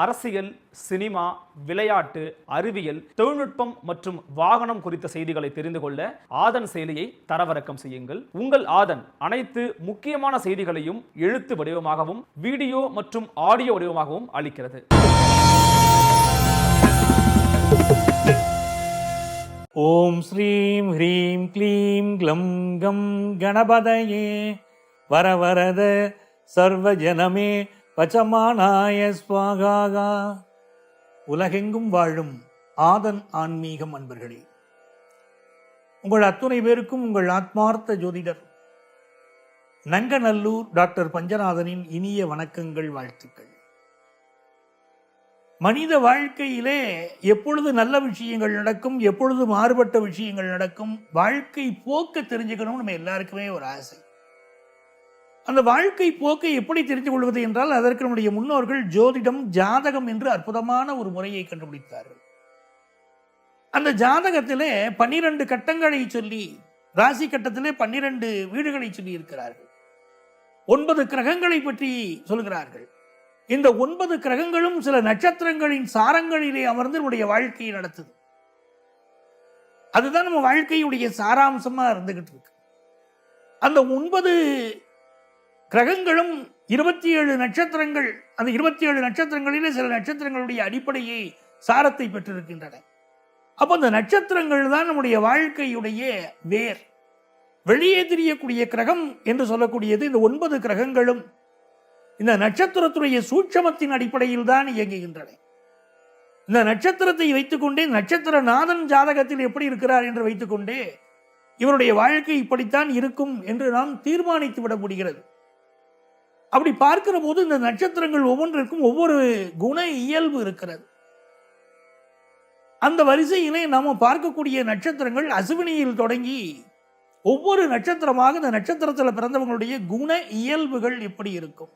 அரசியல் சினிமா விளையாட்டு அறிவியல் தொழில்நுட்பம் மற்றும் வாகனம் குறித்த செய்திகளை தெரிந்து கொள்ள ஆதன் செயலியை தரவிறக்கம் செய்யுங்கள். உங்கள் ஆதன் அனைத்து முக்கியமான செய்திகளையும் எழுத்து வடிவமாகவும் வீடியோ மற்றும் ஆடியோ வடிவமாகவும் அளிக்கிறது. ஓம் ஸ்ரீம் ஹ்ரீம் க்ளீம் க்ளம் கம் கணபதயே. வரவரத சர்வஜனமே பச்சமானாய ஸ்வாகாகா உலகெங்கும் வாழும் ஆதன் ஆன்மீகம் அன்பர்களே உங்கள் அத்துணை பேருக்கும் உங்கள் ஆத்மார்த்த ஜோதிடர் நங்கநல்லூர் டாக்டர் பஞ்சநாதனின் இனிய வணக்கங்கள் வாழ்த்துக்கள். மனித வாழ்க்கையிலே எப்பொழுது நல்ல விஷயங்கள் நடக்கும் எப்பொழுது மாறுபட்ட விஷயங்கள் நடக்கும் வாழ்க்கை போக்க தெரிஞ்சுக்கணும்னு நம்ம எல்லாருக்குமே ஒரு ஆசை. அந்த வாழ்க்கை போக்கை எப்படி தெரிந்து கொள்வது என்றால் அதற்கு நம்முடைய முன்னோர்கள் ஜோதிடம் ஜாதகம் என்று அற்புதமான ஒரு முறையை கண்டுபிடித்தார்கள். அந்த ஜாதகத்திலே பன்னிரண்டு கட்டங்களை சொல்லி ராசி கட்டத்திலே பன்னிரண்டு வீடுகளை சொல்லி இருக்கிறார்கள். ஒன்பது கிரகங்களை பற்றி சொல்கிறார்கள். இந்த ஒன்பது கிரகங்களும் சில நட்சத்திரங்களின் சாரங்களிலே அமர்ந்து நம்முடைய வாழ்க்கையை நடத்துது. அதுதான் நம்ம வாழ்க்கையுடைய சாராம்சமாக இருந்துகிட்டு இருக்கு. அந்த ஒன்பது கிரகங்களும் இருபத்தி ஏழு நட்சத்திரங்கள் அந்த இருபத்தி ஏழு நட்சத்திரங்களிலே சில நட்சத்திரங்களுடைய அடிப்படையை சாரத்தை பெற்றிருக்கின்றன. அப்போ அந்த நட்சத்திரங்கள் தான் நம்முடைய வாழ்க்கையுடைய வேர். வெளியே தெரியக்கூடிய கிரகம் என்று சொல்லக்கூடியது இந்த ஒன்பது கிரகங்களும் இந்த நட்சத்திரத்துடைய சூட்சமத்தின் அடிப்படையில் தான் இயங்குகின்றன. இந்த நட்சத்திரத்தை வைத்துக்கொண்டே நட்சத்திர நாதன் ஜாதகத்தில் எப்படி இருக்கிறார் என்று வைத்துக்கொண்டே இவருடைய வாழ்க்கை இப்படித்தான் இருக்கும் என்று நாம் தீர்மானித்து விட முடிகிறது. அப்படி பார்க்கிற போது இந்த நட்சத்திரங்கள் ஒவ்வொன்றிற்கும் ஒவ்வொரு குண இயல்பு இருக்கிறது. அந்த வரிசையிலே நாம் பார்க்கக்கூடிய நட்சத்திரங்கள் அசுவினியில் தொடங்கி ஒவ்வொரு நட்சத்திரமாக இந்த நட்சத்திரத்தில் பிறந்தவங்களுடைய குண இயல்புகள் எப்படி இருக்கும்?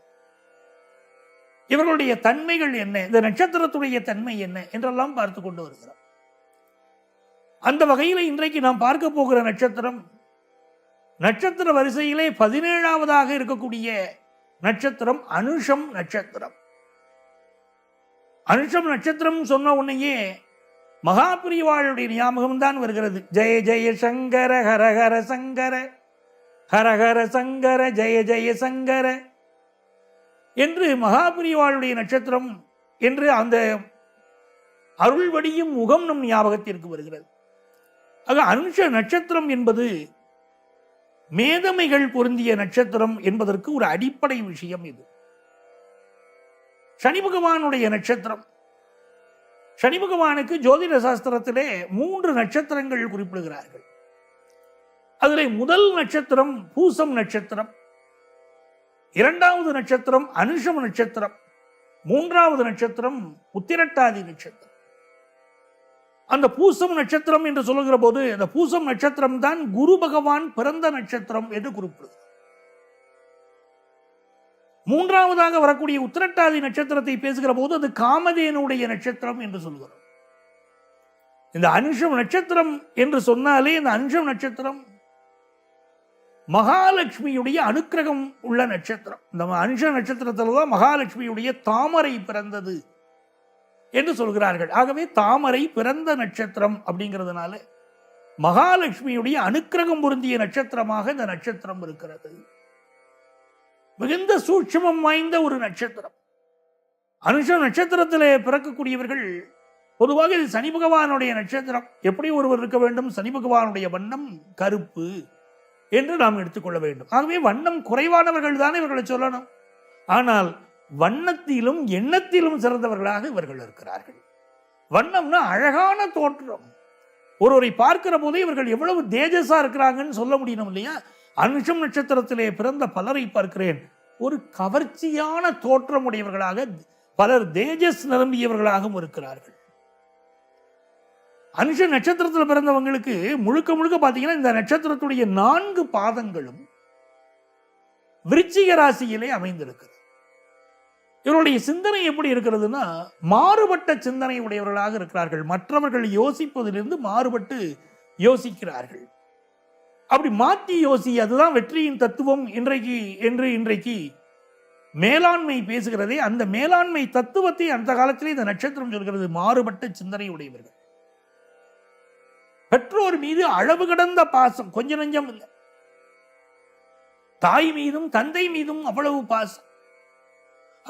இவர்களுடைய தன்மைகள் என்ன? இந்த நட்சத்திரத்துடைய தன்மை என்ன? என்றெல்லாம் பார்த்து கொண்டு வருகிறோம் அந்த வகையில் இன்றைக்கு நாம் பார்க்க போகிற நட்சத்திரம் நட்சத்திர வரிசையிலே பதினேழாவதாக இருக்கக்கூடிய நட்சத்திரம் அனுஷம் நட்சத்திரம். அனுஷம் நட்சத்திரம் சொன்ன உடனேயே மகாபிரிவாளுடைய ஞாபகம் தான் வருகிறது. ஜெய ஜெய சங்கர ஹரஹர சங்கர. ஹரஹர சங்கர ஜெய ஜெய சங்கர. என்று மகாபிரிவாளுடைய நட்சத்திரம் என்று அந்த அருள்வடியும் முகம் நம் ஞாபகத்திற்கு வருகிறது. ஆக அனுஷ நட்சத்திரம் என்பது மேதமைகள் பொருந்திய நட்சத்திரம் என்பதற்கு ஒரு அடிப்படை விஷயம் இது. சனி பகவானுடைய நட்சத்திரம். சனி பகவானுக்கு ஜோதிட சாஸ்திரத்திலே மூன்று நட்சத்திரங்கள் குறிப்பிடுகிறார்கள். அதில் முதல் நட்சத்திரம் பூசம் நட்சத்திரம். இரண்டாவது நட்சத்திரம் அனுஷம் நட்சத்திரம். மூன்றாவது நட்சத்திரம் உத்திரட்டாதி நட்சத்திரம். அந்த பூசம் நட்சத்திரம் என்று சொல்லுகிற போது அந்த பூசம் நட்சத்திரம் தான் குரு பகவான் பிறந்த நட்சத்திரம் என்று குறிப்பிடுது. மூன்றாவதாக வரக்கூடிய உத்திரட்டாதி நட்சத்திரத்தை பேசுகிற போது அது காமதேனுடைய நட்சத்திரம் என்று சொல்கிறோம் இந்த அனுஷம் நட்சத்திரம் என்று சொன்னாலே இந்த அனுஷம் நட்சத்திரம் மகாலட்சுமியுடைய அனுக்கிரகம் உள்ள நட்சத்திரம். இந்த அனுஷ நட்சத்திரத்தில் தான் மகாலட்சுமியுடைய தாமரை பிறந்தது. என்று சொல்கிறார்கள். ஆகவே தாமரை பிறந்த நட்சத்திரம் அப்படிங்கிறதுனால மகாலட்சுமியுடைய அனுக்கிரகம் பொருந்திய நட்சத்திரமாக இந்த நட்சத்திரம் இருக்கிறது. மிகுந்த சூட்சமம் வாய்ந்த ஒரு நட்சத்திரம். அனுஷ நட்சத்திரத்திலே பிறக்கக்கூடியவர்கள் பொதுவாக இது சனி பகவானுடைய நட்சத்திரம். எப்படி ஒருவர் இருக்க வேண்டும்? சனி பகவானுடைய வண்ணம் கருப்பு என்று நாம் எடுத்துக்கொள்ள வேண்டும். ஆகவே வண்ணம் குறைவானவர்கள் தான் இவர்களை சொல்லணும். ஆனால் வண்ணத்திலும் எண்ணத்திலும் சிறந்தவர்களாக இவர்கள் இருக்கிறார்கள். வண்ணம்னா அழகான தோற்றம். ஒருவரை பார்க்கிற போதே இவர்கள் எவ்வளவு தேஜஸா இருக்கிறாங்கன்னு சொல்ல முடியணும் இல்லையா? அனுஷம் நட்சத்திரத்திலே பிறந்த பலரை பார்க்கிறேன். ஒரு கவர்ச்சியான தோற்றம் உடையவர்களாக பலர் தேஜஸ் நிரம்பியவர்களாகவும் இருக்கிறார்கள். அனுஷ நட்சத்திரத்தில் பிறந்தவங்களுக்கு முழுக்க முழுக்க பார்த்தீங்கன்னா இந்த நட்சத்திரத்துடைய நான்கு பாதங்களும் விருச்சிக ராசியிலே அமைந்திருக்கிறது. இவருடைய சிந்தனை எப்படி இருக்கிறதுனா மாறுபட்ட சிந்தனை உடையவர்களாக இருக்கிறார்கள். மற்றவர்கள் யோசிப்பதிலிருந்து மாறுபட்டு யோசிக்கிறார்கள். அப்படி மாற்றி யோசி அதுதான் வெற்றியின் தத்துவம் இன்றைக்கு என்று இன்றைக்கு மேலாண்மை பேசுகிறதே அந்த மேலாண்மை தத்துவத்தை அந்த காலத்திலே இந்த நட்சத்திரம் சொல்கிறது மாறுபட்ட சிந்தனை உடையவர்கள். பெற்றோர் மீது அளவு கடந்த பாசம் கொஞ்ச நெஞ்சம் இல்லை. தாய் மீதும் தந்தை மீதும் அவ்வளவு பாசம்.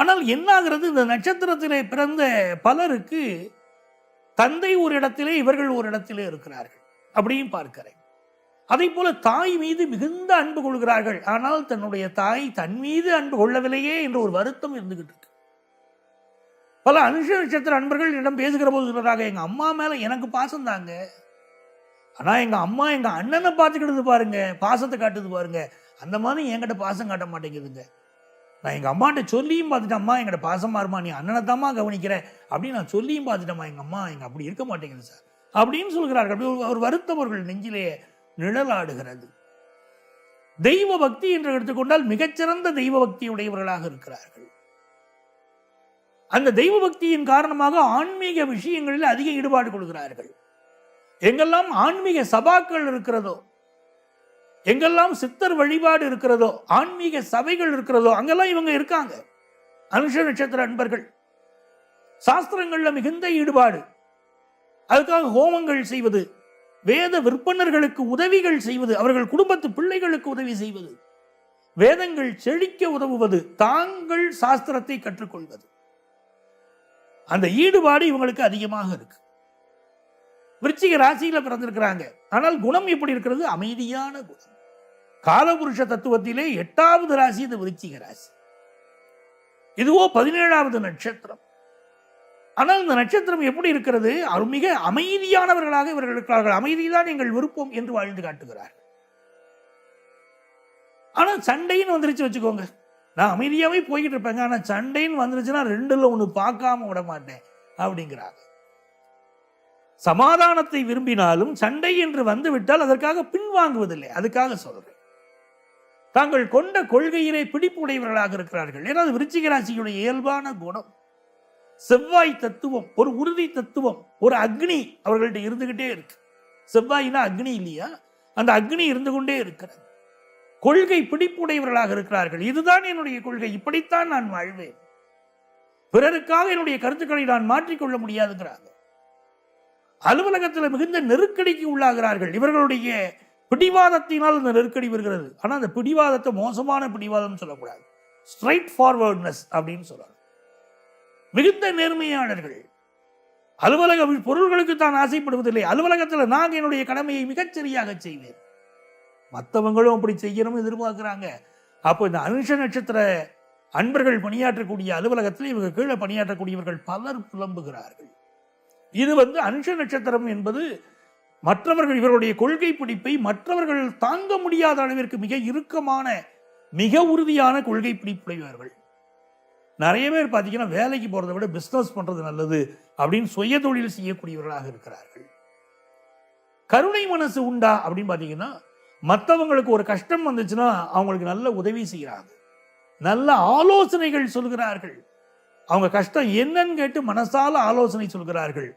ஆனால் என்னாகிறது? இந்த நட்சத்திரத்திலே பிறந்த பலருக்கு தந்தை ஒரு இடத்திலே இவர்கள் ஒரு இடத்திலே இருக்கிறார்கள். அப்படியும் பார்க்கிறேன். அதே போல தாய் மீது மிகுந்த அன்பு கொள்கிறார்கள். ஆனால் தன்னுடைய தாய் தன் மீது அன்பு கொள்ளவில்லையே என்ற ஒரு வருத்தம் இருந்துகிட்டு இருக்கு. பல அனுஷ நட்சத்திர அன்பர்கள் என்னிடம் பேசுகிற போது சொல்றாங்க எங்க அம்மா மேல எனக்கு பாசம் தாங்க. ஆனா எங்க அம்மா எங்க அண்ணனை பார்த்துக்கிட்டது பாருங்க பாசத்தை காட்டுது பாருங்க. அந்த மாதிரி என்கிட்ட பாசம் காட்ட மாட்டேங்குதுங்க. நான் எங்க அம்மாட்ட சொல்லியும் பார்த்துட்டேன் அம்மா எங்கிட்ட இருமா நீ அண்ணனை தாம்மா கவனிக்கிற. அப்படின்னு நான் சொல்லியும் பார்த்துட்டேம்மா எங்க அம்மா எங்க அப்படி இருக்க மாட்டேங்குது சார். அப்படின்னு சொல்கிறார்கள். அப்படி அவர் ஒரு வருத்தம் அவர்கள் நெஞ்சிலே நிழலாடுகிறது. தெய்வ பக்தி என்று எடுத்துக்கொண்டால் மிகச்சிறந்த தெய்வ பக்தி உடையவர்களாக இருக்கிறார்கள். அந்த தெய்வ பக்தியின் காரணமாக ஆன்மீக விஷயங்களில் அதிக ஈடுபாடு கொள்கிறார்கள். எங்கெல்லாம் ஆன்மீக சபாக்கள் இருக்கிறதோ எங்கெல்லாம் சித்தர் வழிபாடு இருக்கிறதோ ஆன்மீக சபைகள் இருக்கிறதோ அங்கெல்லாம் இவங்க இருக்காங்க. அனுஷ நட்சத்திர அன்பர்கள். சாஸ்திரங்களில் மிகுந்த ஈடுபாடு. அதுக்காக ஹோமங்கள் செய்வது வேத விற்பனர்களுக்கு உதவிகள் செய்வது அவர்கள் குடும்பத்து பிள்ளைகளுக்கு உதவி செய்வது. வேதங்கள் செழிக்க உதவுவது தாங்கள் சாஸ்திரத்தை கற்றுக்கொள்வது. அந்த ஈடுபாடு இவங்களுக்கு அதிகமாக இருக்கு. விருச்சிக ராசியில பிறந்திருக்கிறாங்க. ஆனால் குணம் எப்படி இருக்கிறது? அமைதியான குணம். காலபுருஷ தத்துவத்திலே எட்டாவது ராசி இந்த விருச்சிக ராசி. இதுவோ பதினேழாவது நட்சத்திரம். ஆனால் இந்த நட்சத்திரம் எப்படி இருக்கிறது? மிக அமைதியானவர்களாக இவர்கள் இருக்கிறார்கள். அமைதிதான் எங்கள் விருப்பம் என்று வாழ்ந்து காட்டுகிறார்கள். ஆனா சண்டைன்னு வந்துருச்சு வச்சுக்கோங்க. நான் அமைதியாவே போய்கிட்டு இருப்பேங்க. ஆனா சண்டைன்னு வந்துருச்சுன்னா ரெண்டுல ஒண்ணு பார்க்காம விட மாட்டேன் அப்படிங்கிறாங்க. சமாதானத்தை விரும்பினாலும் சண்டை என்று வந்துவிட்டால் அதற்காக பின்வாங்குவதில்லை. அதுக்காக சொல்றேன். தாங்கள் கொண்ட கொள்கையிலே பிடிப்புடையவர்களாக இருக்கிறார்கள். ஏன்னா அது விருச்சிக ராசியுடைய இயல்பான குணம் செவ்வாய் தத்துவம் ஒரு உறுதி தத்துவம் ஒரு அக்னி அவர்கள்ட்ட இருந்துகிட்டே இருக்கு. செவ்வாயினா அக்னி இல்லையா? அந்த அக்னி இருந்து கொண்டே இருக்கிறது. கொள்கை பிடிப்புடையவர்களாக இருக்கிறார்கள். இதுதான் என்னுடைய கொள்கை. இப்படித்தான் நான் வாழ்வேன். பிறருக்காக என்னுடைய கருத்துக்களை நான் மாற்றிக்கொள்ள முடியாதுங்கிறாங்க அலுவலகத்தில் மிகுந்த நெருக்கடிக்கு உள்ளாகிறார்கள். இவர்களுடைய பிடிவாதத்தினால் இந்த நெருக்கடி வருகிறது. ஆனால் அந்த பிடிவாதத்தை மோசமான பிடிவாதம் சொல்லக்கூடாது. ஸ்ட்ரைட் ஃபார்வர்ட்னஸ் அப்படின்னு சொல்லலாம் மிகுந்த நேர்மையாளர்கள் அலுவலக பொருள்களுக்கு தான் ஆசைப்படுவதில்லை. அலுவலகத்தில் நான் என்னுடைய கடமையை மிகச்சரியாக செய்வேன். மற்றவங்களும் அப்படி செய்யணும்னு எதிர்பார்க்கிறாங்க. அப்போ இந்த அனுஷ நட்சத்திர அன்பர்கள் பணியாற்றக்கூடிய அலுவலகத்தில் இவங்க கீழே பணியாற்றக்கூடியவர்கள் பலர் புலம்புகிறார்கள். இது வந்து அனுஷ நட்சத்திரம் என்பது மற்றவர்கள் இவருடைய கொள்கை பிடிப்பை மற்றவர்கள் தாங்க முடியாத அளவிற்கு மிக இறுக்கமான மிக உறுதியான கொள்கை பிடிப்புடையவர்கள். நிறைய பேர் பார்த்தீங்கன்னா வேலைக்கு போறதை விட பிஸ்னஸ் பண்றது நல்லது அப்படின்னு சுய தொழில் செய்யக்கூடியவர்களாக இருக்கிறார்கள். கருணை மனசு உண்டா அப்படின்னு பார்த்தீங்கன்னா மற்றவங்களுக்கு ஒரு கஷ்டம் வந்துச்சுன்னா அவங்களுக்கு நல்ல உதவி செய்கிறாங்க. நல்ல ஆலோசனைகள் சொல்கிறார்கள். அவங்க கஷ்டம் என்னன்னு கேட்டு மனசால ஆலோசனை சொல்கிறார்கள்.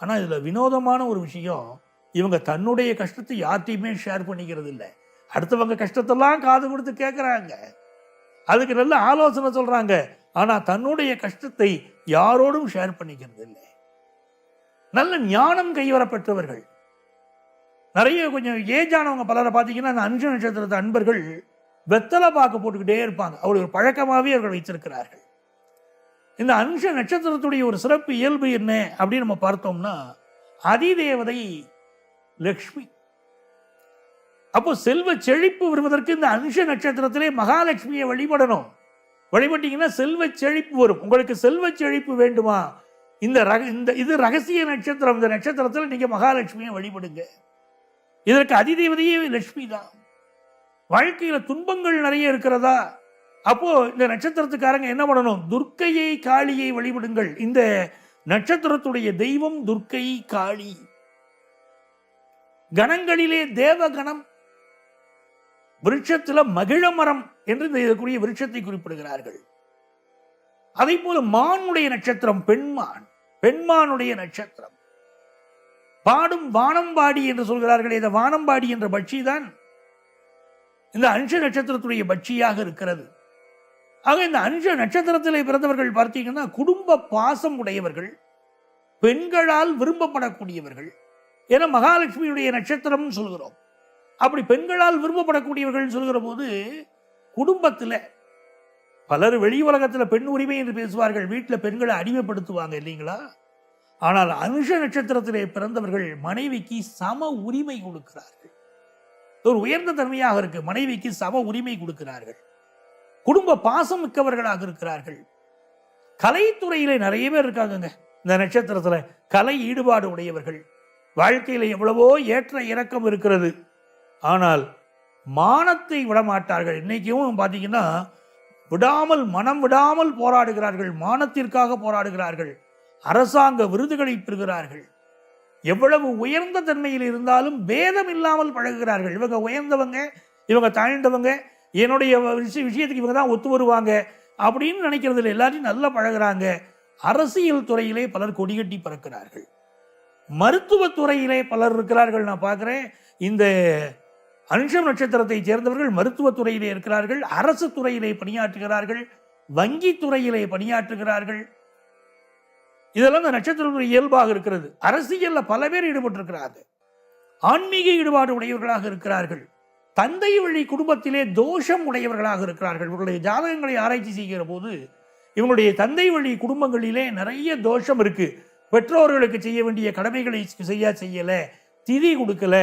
ஆனால் இதில் வினோதமான ஒரு விஷயம் இவங்க தன்னுடைய கஷ்டத்தை யார்ட்டையுமே ஷேர் பண்ணிக்கிறது இல்லை அடுத்தவங்க கஷ்டத்தெல்லாம் காது கொடுத்து கேட்குறாங்க அதுக்கு நல்ல ஆலோசனை சொல்கிறாங்க ஆனால் தன்னுடைய கஷ்டத்தை யாரோடும் ஷேர் பண்ணிக்கிறது இல்லை நல்ல ஞானம் கைவரப்பெற்றவர்கள். நிறைய கொஞ்சம் ஏஜ் ஆனவங்க பலரை பார்த்தீங்கன்னா அந்த அஞ்சு நட்சத்திரத்து அன்பர்கள் வெத்தலை பாக்கு போட்டுக்கிட்டே இருப்பாங்க. அவருடைய ஒரு பழக்கமாகவே அவர்கள் வைத்திருக்கிறார்கள். இந்த அனுஷ நட்சத்திரத்துடைய ஒரு சிறப்பு இயல்பு என்ன அப்படின்னு நம்ம பார்த்தோம்னா அதிதேவதை லக்ஷ்மி. அப்போ செல்வ செழிப்பு வருவதற்கு இந்த அனுஷ நட்சத்திரத்திலே மகாலட்சுமியை வழிபடணும். வழிபட்டீங்கன்னா செல்வ செழிப்பு வரும். உங்களுக்கு செல்வ செழிப்பு வேண்டுமா? இந்த ரக இந்த இது ரகசிய நட்சத்திரம். இந்த நட்சத்திரத்தில் நீங்கள் மகாலட்சுமியை வழிபடுங்க. இதற்கு அதிதேவதையே லட்சுமி தான். வாழ்க்கையில் துன்பங்கள் நிறைய இருக்கிறதா? அப்போ இந்த நட்சத்திரத்துக்காரங்க என்ன பண்ணணும்? துர்க்கையை காளியை வழிபடுங்கள். இந்த நட்சத்திரத்துடைய தெய்வம் துர்க்கை காளி. கணங்களிலே தேவகணம் விருட்சத்துல மகிழ மரம் என்று இதற்குரிய விருட்சத்தை குறிப்பிடுகிறார்கள். அதே போல மானுடைய நட்சத்திரம் பெண்மான் பெண்மானுடைய நட்சத்திரம். பாடும் வானம்பாடி என்று சொல்கிறார்கள் இந்த வானம்பாடி என்ற பட்சி தான் இந்த அஞ்ச நட்சத்திரத்துடைய பட்சியாக இருக்கிறது. ஆக இந்த அஞ்ச நட்சத்திரத்திலே பிறந்தவர்கள் பார்த்தீங்கன்னா குடும்ப பாசம் உடையவர்கள் பெண்களால் விரும்பப்படக்கூடியவர்கள் ஏன்னா மகாலட்சுமியுடைய நட்சத்திரம்னு சொல்கிறோம். அப்படி பெண்களால் விரும்பப்படக்கூடியவர்கள் சொல்கிற போது குடும்பத்தில் பலர் வெளி உலகத்தில் பெண் உரிமை என்று பேசுவார்கள் வீட்டில் பெண்களை அடிமைப்படுத்துவாங்க இல்லைங்களா? ஆனால் அனுஷ நட்சத்திரத்திலே பிறந்தவர்கள் மனைவிக்கு சம உரிமை கொடுக்கிறார்கள். ஒரு உயர்ந்த தன்மையாக இருக்கு மனைவிக்கு சம உரிமை கொடுக்கிறார்கள். குடும்ப பாசம் மிக்கவர்களாக இருக்கிறார்கள். கலைத்துறையிலே நிறைய பேர் இருக்காங்கங்க இந்த நட்சத்திரத்தில் கலை ஈடுபாடு உடையவர்கள். வாழ்க்கையில் எவ்வளவோ ஏற்ற இறக்கம் இருக்கிறது. ஆனால் மானத்தை விடமாட்டார்கள். இன்றைக்கும் பார்த்தீங்கன்னா விடாமல் மனம் விடாமல் போராடுகிறார்கள். மானத்திற்காக போராடுகிறார்கள். அரசாங்க விருதுகளை பெறுகிறார்கள். எவ்வளவு உயர்ந்த தன்மையில் இருந்தாலும் பேதம் இல்லாமல் பழகுகிறார்கள். இவங்க உயர்ந்தவங்க இவங்க தாழ்ந்தவங்க என்னுடைய விஷய விஷயத்துக்கு இவங்க தான் ஒத்து வருவாங்க அப்படின்னு நினைக்கிறதுல எல்லாரையும் நல்லா பழகுறாங்க. அரசியல் துறையிலே பலர் கொடிகட்டி பறக்கிறார்கள். மருத்துவத்துறையிலே பலர் இருக்கிறார்கள். நான் பார்க்குறேன். இந்த அனுஷம் நட்சத்திரத்தை சேர்ந்தவர்கள் மருத்துவத்துறையிலே இருக்கிறார்கள். அரசு துறையிலே பணியாற்றுகிறார்கள். வங்கி துறையிலே பணியாற்றுகிறார்கள். இதெல்லாம் இந்த நட்சத்திரத்துறை இயல்பாக இருக்கிறது. அரசியல்ல பல பேர் ஈடுபட்டிருக்கிறார்கள். ஆன்மீக ஈடுபாடு உடையவர்களாக இருக்கிறார்கள். தந்தை வழி குடும்பத்திலே தோஷம் உடையவர்களாக இருக்கிறார்கள். இவர்களுடைய ஜாதகங்களை ஆராய்ச்சி செய்கிற போது இவங்களுடைய தந்தை வழி குடும்பங்களிலே நிறைய தோஷம் இருக்கு. பெற்றோர்களுக்கு செய்ய வேண்டிய கடமைகளை செய்ய செய்யலை திதி கொடுக்கல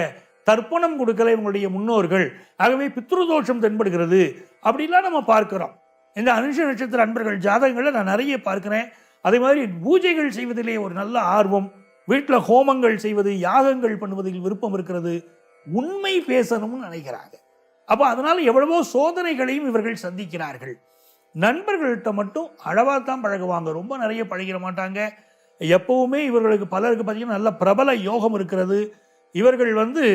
தர்ப்பணம் கொடுக்கல இவங்களுடைய முன்னோர்கள். ஆகவே பித்ருதோஷம் தென்படுகிறது. அப்படிலாம் நம்ம பார்க்கிறோம். இந்த அனுஷ நட்சத்திர அன்பர்கள் ஜாதகங்களை நான் நிறைய பார்க்குறேன். அதே மாதிரி பூஜைகள் செய்வதிலே ஒரு நல்ல ஆர்வம். வீட்டில் ஹோமங்கள் செய்வது யாகங்கள் பண்ணுவதில் விருப்பம் இருக்கிறது. உண்மை பேசணும்னு நினைக்கிறாங்க. அப்போ அதனால் எவ்வளவோ சோதனைகளையும் இவர்கள் சந்திக்கிறார்கள். நண்பர்கள்ட்ட மட்டும் அளவாக தான் பழகுவாங்க. ரொம்ப நிறைய பழகிட மாட்டாங்க. எப்பவுமே இவர்களுக்கு பலருக்கு பார்த்தீங்கன்னா நல்ல பிரபல யோகம் இருக்கிறது. இவர்கள் வந்து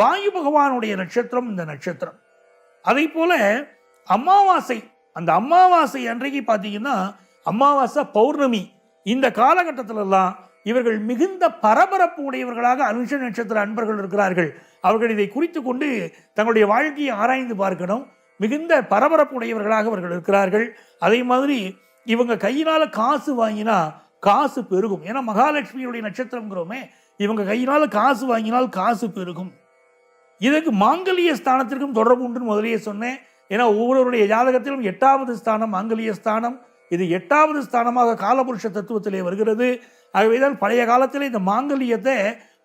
வாயு பகவானுடைய நட்சத்திரம் இந்த நட்சத்திரம். அதே போல அமாவாசை அந்த அமாவாசை அன்றைக்கு பார்த்தீங்கன்னா அமாவாசை பௌர்ணமி இந்த காலகட்டத்திலெல்லாம் இவர்கள் மிகுந்த பரபரப்பு உடையவர்களாக அனுஷ நட்சத்திர அன்பர்கள் இருக்கிறார்கள். அவர்கள் இதை குறித்து கொண்டு தங்களுடைய வாழ்க்கையை ஆராய்ந்து பார்க்கணும். மிகுந்த பரபரப்பு உடையவர்களாக அவர்கள் இருக்கிறார்கள். அதே மாதிரி இவங்க கையினால் காசு வாங்கினா காசு பெருகும். ஏன்னா மகாலட்சுமியுடைய நட்சத்திரம்ங்கிறோமே இவங்க கையினால் காசு வாங்கினால் காசு பெருகும். இதுக்கு மாங்கல்ய ஸ்தானத்திற்கும் தொடர்பு உண்டுன்னு முதலியே சொன்னேன். ஏன்னா ஒவ்வொருவருடைய ஜாதகத்திலும் எட்டாவது ஸ்தானம் மாங்கல்ய ஸ்தானம். இது எட்டாவது ஸ்தானமாக காலபுருஷ தத்துவத்திலே வருகிறது. ஆகவேதான் பழைய காலத்தில் இந்த மாங்கல்யத்தை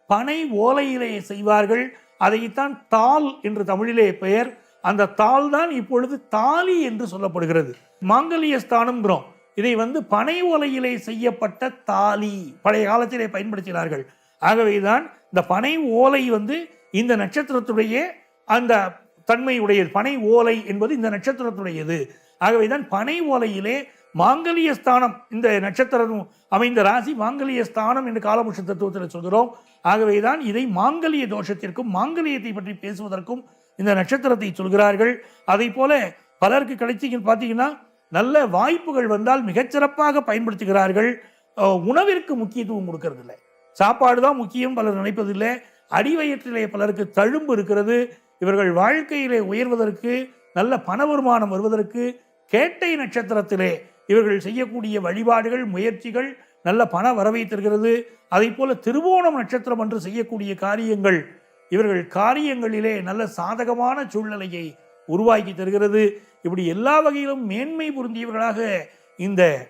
பனை ஓலையிலே செய்வார்கள். அதைத்தான் தாள் என்று தமிழிலே பெயர். அந்த தால் தான் இப்பொழுது தாலி என்று சொல்லப்படுகிறது. மாங்கல்ய ஸ்தானம்ங்கிறோம். இதை வந்து பனை ஓலையிலே செய்யப்பட்ட தாலி. பழைய காலத்திலே பயன்படுத்தினார்கள். ஆகவேதான் இந்த பனை ஓலை வந்து இந்த நட்சத்திரத்துடைய அந்த தன்மை உடையது பனை ஓலை என்பது இந்த நட்சத்திரத்துடையது. ஆகவே தான் பனை ஓலையிலே மாங்கலிய ஸ்தானம் இந்த நட்சத்திரம் அமைந்த ராசி மாங்கலிய ஸ்தானம் என்று காலபுஷ தத்துவத்தில் சொல்கிறோம். ஆகவே தான் இதை மாங்கலிய தோஷத்திற்கும் மாங்கலியத்தை பற்றி பேசுவதற்கும் இந்த நட்சத்திரத்தை சொல்கிறார்கள். அதை போல பலருக்கு கிடைச்சி பார்த்தீங்கன்னா நல்ல வாய்ப்புகள் வந்தால் மிகச்சிறப்பாக பயன்படுத்துகிறார்கள். உணவிற்கு முக்கியத்துவம் கொடுக்கறதில்லை. சாப்பாடு தான் முக்கியம் பலர் நினைப்பதில்லை. அடிவயிற்றிலே பலருக்கு தழும்பு இருக்கிறது. இவர்கள் வாழ்க்கையிலே உயர்வதற்கு நல்ல பண வருமானம் வருவதற்கு கேட்டை நட்சத்திரத்திலே இவர்கள் செய்யக்கூடிய வழிபாடுகள் முயற்சிகள் நல்ல பண வரவை தருகிறது அதை போல திருவோணம் நட்சத்திரம் என்று செய்யக்கூடிய காரியங்கள் இவர்கள் காரியங்களிலே நல்ல சாதகமான சூழ்நிலையை உருவாக்கி தருகிறது. இப்படி எல்லா வகையிலும் மேன்மை பொருந்தியவர்களாக இந்த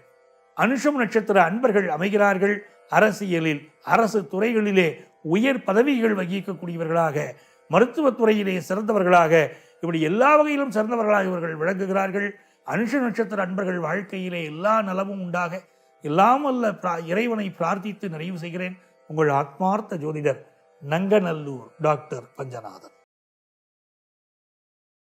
அனுஷம் நட்சத்திர அன்பர்கள் அமைகிறார்கள். அரசியலில் அரசு துறைகளிலே உயர் பதவிகள் வகிக்கக்கூடியவர்களாக மருத்துவத்துறையிலே சிறந்தவர்களாக இப்படி எல்லா வகையிலும் சிறந்தவர்களாக இவர்கள் விளங்குகிறார்கள். அனுஷ நட்சத்திர அன்பர்கள் வாழ்க்கையிலே எல்லா நலமும் உண்டாக எல்லாம் அல்ல பிரா- இறைவனை பிரார்த்தித்து நிறைவு செய்கிறேன். உங்கள் ஆத்மார்த்த ஜோதிடர் நங்கநல்லூர் டாக்டர் பஞ்சநாதன்.